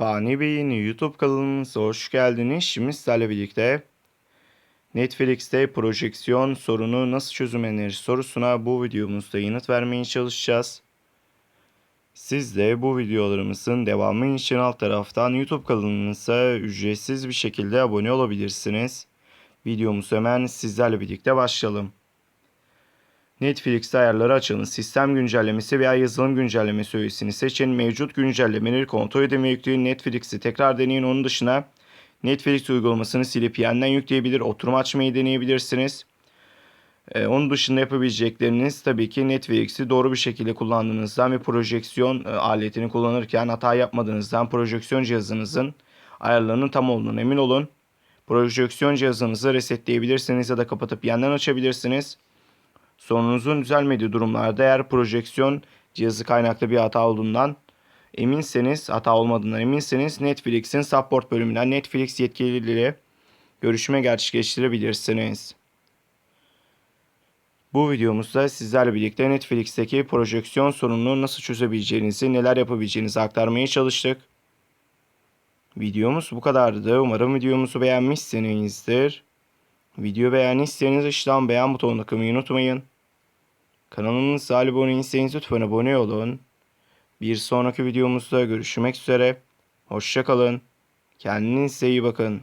Fani Bey'in YouTube kanalımıza hoş geldiniz. Şimdi sizlerle birlikte Netflix'te projeksiyon sorunu nasıl çözümlenir sorusuna bu videomuzda yanıt vermeye çalışacağız. Siz de bu videolarımızın devamı için alt taraftan YouTube kanalımıza ücretsiz bir şekilde abone olabilirsiniz. Videomuz hemen sizlerle birlikte başlayalım. Netflix'te ayarları açın, sistem güncellemesi veya yazılım güncellemesi öğesini seçin, mevcut güncellemeleri kontrol edin ve yükleyin, Netflix'i tekrar deneyin. Onun dışında Netflix uygulamasını silip yeniden yükleyebilir, oturum açmayı deneyebilirsiniz. Ee, onun dışında yapabilecekleriniz tabii ki Netflix'i doğru bir şekilde kullandığınızdan ve projeksiyon e, aletini kullanırken hata yapmadığınızdan projeksiyon cihazınızın ayarlarının tam olduğunu emin olun. Projeksiyon cihazınızı resetleyebilirsiniz ya da kapatıp yeniden açabilirsiniz. Sorununuzun düzelmediği durumlarda eğer projeksiyon cihazı kaynaklı bir hata olduğundan eminseniz, hata olmadığından eminseniz Netflix'in support bölümünden Netflix yetkilileriyle görüşme gerçekleştirebilirsiniz. Bu videomuzda sizlerle birlikte Netflix'teki projeksiyon sorununu nasıl çözebileceğinizi, neler yapabileceğinizi aktarmaya çalıştık. Videomuz bu kadardı. Umarım videomuzu beğenmişsinizdir. Video beğendiyseniz aşağıdan beğen butonuna tıklamayı unutmayın. Kanalımıza abone değilseniz lütfen abone olun. Bir sonraki videomuzda görüşmek üzere. Hoşçakalın. Kendinize iyi bakın.